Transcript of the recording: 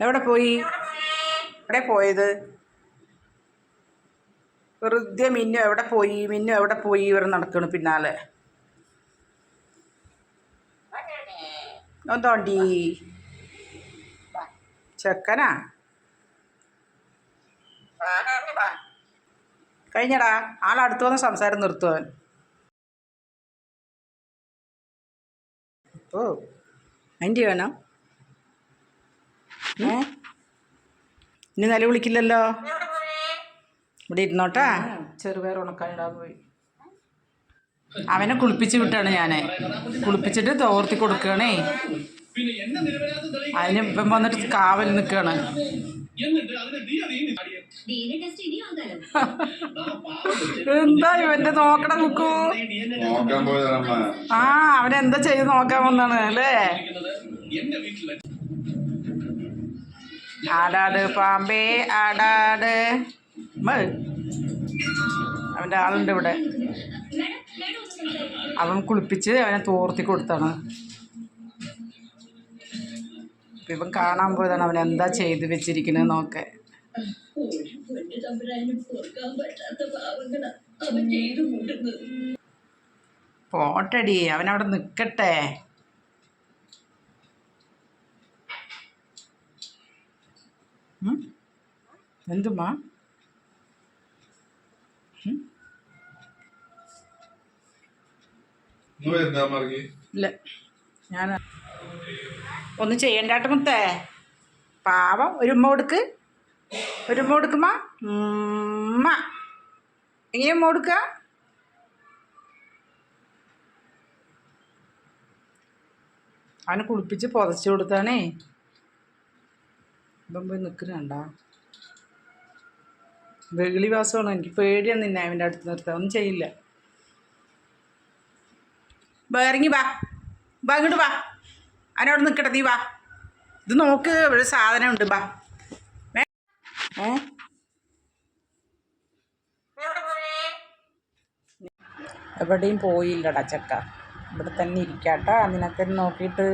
എവിടെ പോയി? എവിടെ പോയത്? വെറുതെ മിന്നു എവിടെ പോയി? മിന്നു എവിടെ പോയി? ഇവർ നടക്കണു പിന്നാലെ. എന്തോണ്ടി? ചെക്കനാ? കഴിഞ്ഞടാ. ആളടുത്ത് വന്ന് സംസാരം നിർത്തുവൻ ഓ. അതിന്റെ വേണം ഏ? ഇനി നില വിളിക്കില്ലല്ലോ? ഇവിടെ ഇരുന്നോട്ടാ? ചെറുപയർ ഉണക്കാനിടാൻ പോയി. അവനെ കുളിപ്പിച്ച് വിട്ടാണ് ഞാൻ കുളിപ്പിച്ചിട്ട് തോർത്തി കൊടുക്കണേ അതിന് ഇപ്പം വന്നിട്ട് കാവൽ നിൽക്കുകയാണ്. എന്താ ഇവന്റെ നോക്കണ കുക്കു? ആ അവനെന്താ ചെയ്ത് നോക്കാൻ വന്നാണ് അല്ലേ? ആടാട് പാമ്പേ ആടാട്. അവന്റെ ആളുണ്ട് ഇവിടെ. അവൻ കുളിപ്പിച്ച് അവനെ തോർത്തി കൊടുത്താണ്. ഇവൻ കാണാൻ പോയതാണ് അവൻ എന്താ ചെയ്ത് വെച്ചിരിക്കുന്നത് നോക്കെ പോട്ടടി അവനവിടെ നിൽക്കട്ടെ എന്തുമ്മാ നിങ്ങൾ എന്താ മറികി ഇല്ല. ഞാൻ ഒന്നും ചെയ്യണ്ടാട്ട് മുത്തേ. പാവം. ഒരു ഉമ്മ കൊടുക്ക്. ഒരു ഉമ്മ കൊടുക്കുമ്മ ഉമ്മ. എങ്ങനെ ഉമ്മ കൊടുക്ക? അവന് കുളിപ്പിച്ച് പുതച്ചു കൊടുത്താണേ. ഇപ്പം പോയി നിൽക്കുന്നുണ്ട വെളിവാസമാണ്? എനിക്ക് പേടിയാണ് നിന്നെ അവന്റെ അടുത്ത് നിർത്താൻ. ഒന്നും ചെയ്യില്ല. ഇറങ്ങി വാ വാ ഇങ്ങോട്ട് വാ അവനവിടെ നിൽക്കട്ടെ നീ വാ ഇത് നോക്ക് ഇവിടെ സാധനം ഉണ്ട് വാ ഏ? എവിടെയും പോയില്ലടാ ചക്ക. ഇവിടെ തന്നെ ഇരിക്കാട്ടാ. നിനക്കെ നോക്കിയിട്ട്